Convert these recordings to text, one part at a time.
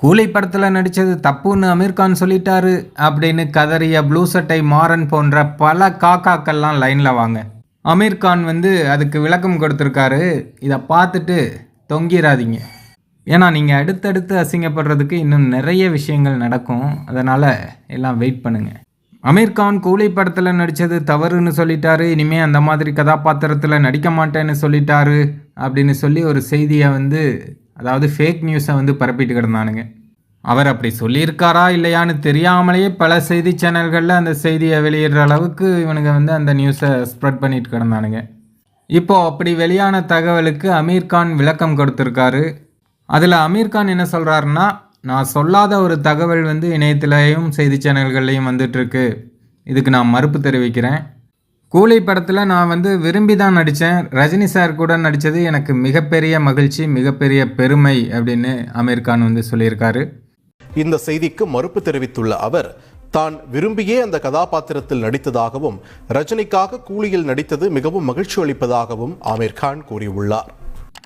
கூலி படத்தில் நடித்தது தப்புன்னு அமீர்கான் சொல்லிட்டாரு அப்படின்னு கதறிய ப்ளூ சட்டை மாறன் போன்ற பல காக்காக்கள்லாம் லைனில் வாங்க. அமீர்கான் வந்து அதுக்கு விளக்கம் கொடுத்துருக்காரு. இதை பார்த்துட்டு தொங்கிடாதீங்க ஏன்னா நீங்கள் அடுத்தடுத்து அசிங்கப்படுறதுக்கு இன்னும் நிறைய விஷயங்கள் நடக்கும். அதனால் எல்லாம் வெயிட் பண்ணுங்கள் அமீர்கான் கூலி படத்தில் நடித்தது தவறுன்னு சொல்லிட்டாரு. இனிமேல் அந்த மாதிரி கதாபாத்திரத்தில் நடிக்க மாட்டேன்னு சொல்லிட்டாரு அப்படின்னு சொல்லி ஒரு செய்தியை வந்து அதாவது ஃபேக் நியூஸை வந்து பரப்பிட்டு கிடந்தானுங்க. அவர் அப்படி சொல்லியிருக்காரா இல்லையான்னு தெரியாமலேயே பல செய்தி சேனல்களில் அந்த செய்தியை வெளியிடுற அளவுக்கு இவனுங்க வந்து அந்த நியூஸை ஸ்ப்ரெட் பண்ணிட்டு கிடந்தானுங்க. இப்போ அப்படி வெளியான தகவலுக்கு அமீர்கான் விளக்கம் கொடுத்துருக்காரு. அதில் அமீர்கான் என்ன சொல்கிறாருன்னா நான் சொல்லாத ஒரு தகவல் வந்து இணையத்திலையும் செய்தி சேனல்கள்லையும் வந்துட்டுருக்கு இதுக்கு நான் மறுப்பு தெரிவிக்கிறேன். கூலி படத்தில் நான் வந்து விரும்பி தான் நடித்தேன் ரஜினி சார் கூட நடித்தது எனக்கு மிகப்பெரிய மகிழ்ச்சி மிகப்பெரிய பெருமை அப்படின்னு அமீர்கான் வந்து சொல்லியிருக்காரு. இந்த செய்திக்கு மறுப்பு தெரிவித்துள்ள அவர் தான் விரும்பியே அந்த கதாபாத்திரத்தில் நடித்ததாகவும் ரஜினிக்காக கூலியில் நடித்தது மிகவும் மகிழ்ச்சி அளிப்பதாகவும் ஆமீர் கான் கூறியுள்ளார்.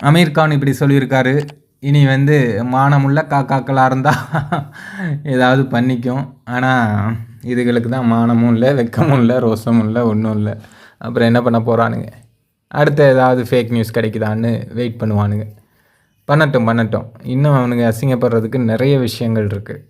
அமீர் கான் இப்படி சொல்லியிருக்காரு. இனி வந்து மானமுள்ள காக்காக்களாக இருந்தால் ஏதாவது பண்ணிக்கும். ஆனால் இதுகளுக்கு தான் மானமும் இல்லை வெக்கமும் இல்லை ரோசமும் இல்லை ஒன்றும் இல்லை. அப்புறம் என்ன பண்ண போகிறானுங்க அடுத்து ஏதாவது ஃபேக் நியூஸ் கிடைக்குதான்னு வெயிட் பண்ணுவானுங்க. பண்ணட்டும் பண்ணட்டும். இன்னும் அவனுங்க அசிங்கப்படுறதுக்கு நிறைய விஷயங்கள் இருக்குது